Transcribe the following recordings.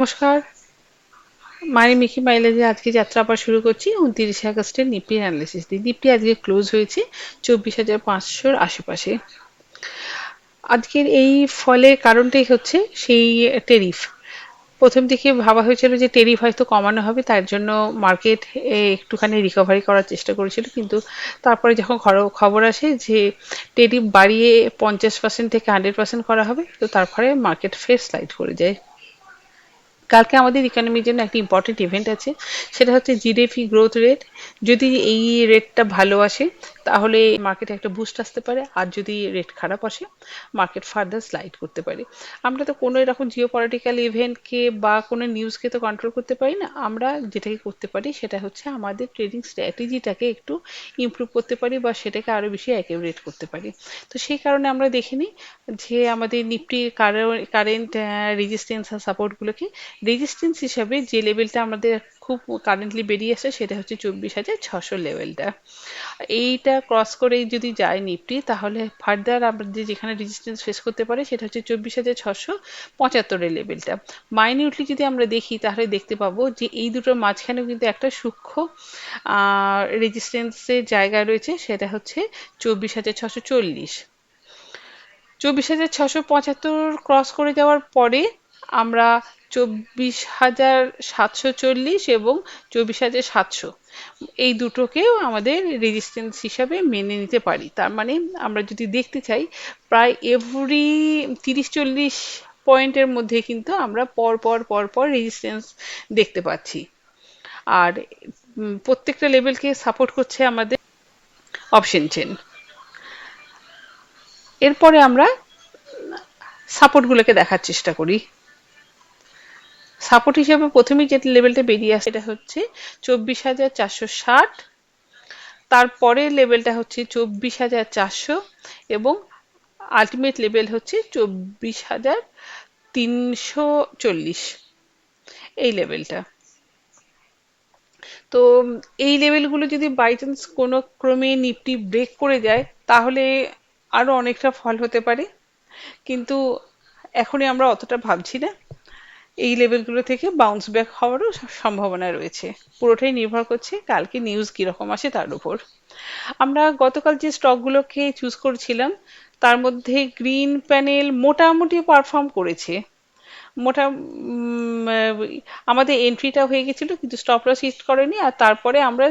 নমস্কার। মারি মিকি মাইলেজে আজকে যাত্রা আবার শুরু করছি, উনত্রিশে আগস্টের নিফটি অ্যানালিসিস দিয়ে। নিফটি আজকে ক্লোজ হয়েছে চব্বিশ হাজার পাঁচশোর আশেপাশে। আজকের এই ফলের কারণটাই হচ্ছে সেই টেরিফ প্রথম দিকে ভাবা হয়েছিল যে টেরিফ হয়তো কমানো হবে, তার জন্য মার্কেট একটুখানি রিকভারি করার চেষ্টা করেছিল, কিন্তু তারপরে যখন খবর আসে যে টেরিফ বাড়িয়ে পঞ্চাশ পার্সেন্ট থেকে হান্ড্রেড পার্সেন্ট করা হবে, তো তারপরে মার্কেট ফের স্লাইড করে যায়। কালকে আমাদের ইকোনমির জন্য একটা ইম্পর্টেন্ট ইভেন্ট আছে, সেটা হচ্ছে জিডিপি গ্রোথ রেট যদি এই রেটটা ভালো আসে, তাহলে মার্কেটে একটা বুস্ট আসতে পারে। আর যদি রেট খারাপ আসে মার্কেট ফার্দার স্লাইড করতে পারে। আমরা তো কোনো এরকম জিও পলিটিক্যাল ইভেন্টকে বা কোনো নিউজকে তো কন্ট্রোল করতে পারি না। আমরা যেটাকে করতে পারি, সেটা হচ্ছে আমাদের ট্রেডিং স্ট্র্যাটেজিটাকে একটু ইমপ্রুভ করতে পারি বা সেটাকে আরও বেশি অ্যাকিউরেট করতে পারি। তো সেই কারণে আমরা দেখে নিই যে আমাদের নিফটির কারেন্ট রেজিস্ট্যান্স আর সাপোর্টগুলোকে রেজিস্ট্যান্স হিসাবে যে লেভেলটা আমাদের খুব কারেন্টলি বেরিয়ে আসে সেটা হচ্ছে চব্বিশ হাজার ছশো লেভেলটা এইটা ক্রস করে যদি যায় নিফটি তাহলে ফার্দার আমাদের যেখানে রেজিস্ট্যান্স ফেস করতে পারে সেটা হচ্ছে চব্বিশ হাজার ছশো পঁচাত্তরের লেভেলটা মাইনিউটলি যদি আমরা দেখি, তাহলে দেখতে পাবো যে এই দুটোর মাঝখানেও কিন্তু একটা সূক্ষ্ম রেজিস্ট্যান্সের জায়গা রয়েছে, সেটা হচ্ছে চব্বিশ হাজার ছশো চল্লিশ। চব্বিশ হাজার ছশো পঁচাত্তর ক্রস করে যাওয়ার পরে আমরা চব্বিশ হাজার সাতশো চল্লিশ এবং চব্বিশ হাজার সাতশো। এই দুটোকেও আমাদের রেজিস্ট্যান্স হিসাবে মেনে নিতে পারি। তার মানে আমরা যদি দেখতে চাই, প্রায় এভরি তিরিশ চল্লিশ পয়েন্টের মধ্যে কিন্তু আমরা পর পর পর পর রেজিস্ট্যান্স দেখতে পাচ্ছি। আর প্রত্যেকটা লেভেলকে সাপোর্ট করছে আমাদের অপশন চেন এরপরে আমরা সাপোর্টগুলোকে দেখার চেষ্টা করি। সাপোর্ট হিসেবে প্রথমেই যে লেভেলটা বেরিয়ে আসে, এটা হচ্ছে চব্বিশ হাজার চারশো ষাট। তারপরে লেভেলটা হচ্ছে চব্বিশ হাজার চারশো এবং আলটিমেট লেভেল হচ্ছে চব্বিশ হাজার তিনশো চল্লিশ। এই লেভেলটা তো এই লেভেলগুলো যদি বাই চান্স কোনো ক্রমে নিফটি ব্রেক করে যায়, তাহলে আরও অনেকটা ফল হতে পারে। কিন্তু এখনই আমরা অতটা ভাবছি না। এই লেভেলগুলো থেকে বাউন্স ব্যাক হওয়ারও সম্ভাবনা রয়েছে। পুরোটাই নির্ভর করছে কালকে নিউজ কীরকম আসে তার উপর। আমরা গতকাল যে স্টকগুলোকে চুজ করছিলাম, তার মধ্যে গ্রিন প্যানেল মোটামুটি পারফর্ম করেছে। মোটা আমাদের এন্ট্রিটা হয়ে গেছিল, কিন্তু স্টপ লস হিট করেনি। আর তারপরে আমরা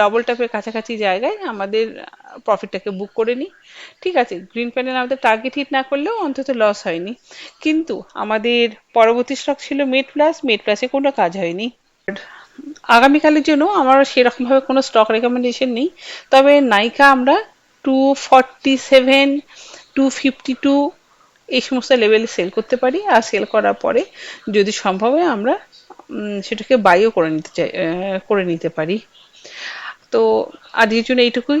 ডাবল ট্যাপের কাছাকাছি জায়গায় আমাদের প্রফিটটাকে বুক করে নিই। ঠিক আছে গ্রিন প্যানেল আমাদের টার্গেট হিট না করলেও অন্তত লস হয়নি। কিন্তু আমাদের পরবর্তী স্টক ছিল মেড প্লাস মেড প্লাসে কোনো কাজ হয়নি। আগামীকালের জন্য আমার সেরকমভাবে কোনো স্টক রেকমেন্ডেশন নেই। তবে নাইকা আমরা two forty seven to fifty two এই সমস্ত লেভেলে সেল করতে পারি। আর সেল করার পরে যদি সম্ভব হয় আমরা সেটাকে বাইও করে নিতে চাই করে নিতে পারি। তো আজকের জন্য এইটুকুই।